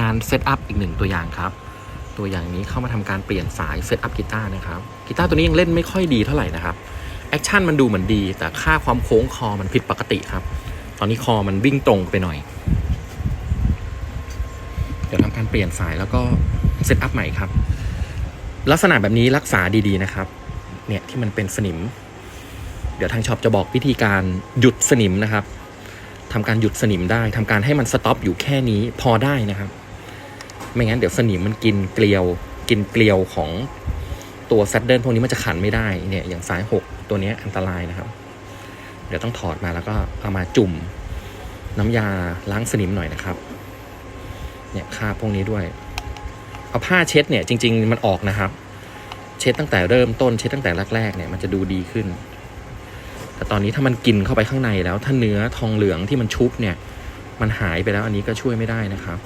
งานเซตอัพอีกหนึ่งตัวอย่างครับ ตัวอย่างนี้เข้ามาทำการเปลี่ยนสายเซตอัพกีตาร์นะครับกีตาร์ตัวนี้ยังเล่นไม่ค่อยดีเท่าไหร่นะครับแอคชั่นมันดูเหมือนดี แต่ค่าความโค้งคอมันผิดปกติครับ ตอนนี้คอมันวิ่งตรงไปหน่อย เดี๋ยวทำการเปลี่ยนสายแล้วก็เซตอัพใหม่ครับ ลักษณะแบบนี้รักษาดีๆนะครับ เนี่ยที่มันเป็นสนิม เดี๋ยวทางช็อปจะบอกวิธีการหยุดสนิมนะครับทำการหยุดสนิมได้ทำการให้มันสต็อปอยู่แค่นี้พอได้นะครับ ไม่งั้นเดี๋ยวสนิมมันกินเกลียว กินเกลียวของตัวแซดเดิลพวกนี้มันจะขันไม่ได้เนี่ยอย่างสายหกตัวนี้อันตรายนะครับ เดี๋ยวต้องถอดมาแล้วก็เอามาจุ่มน้ำยาล้างสนิมหน่อยนะครับ เนี่ยคาพวกนี้ด้วย เอาผ้าเช็ดเนี่ยจริง ๆ มันออกนะครับ เช็ดตั้งแต่เริ่มต้นเช็ดตั้งแต่แรกๆเนี่ยมันจะดูดีขึ้น แต่ตอนนี้ถ้ามันกินเข้าไปข้างในแล้วถ้าเนื้อทองเหลืองที่มันชุบเนี่ย มันหายไปแล้วอันนี้ก็ช่วยไม่ได้นะครับ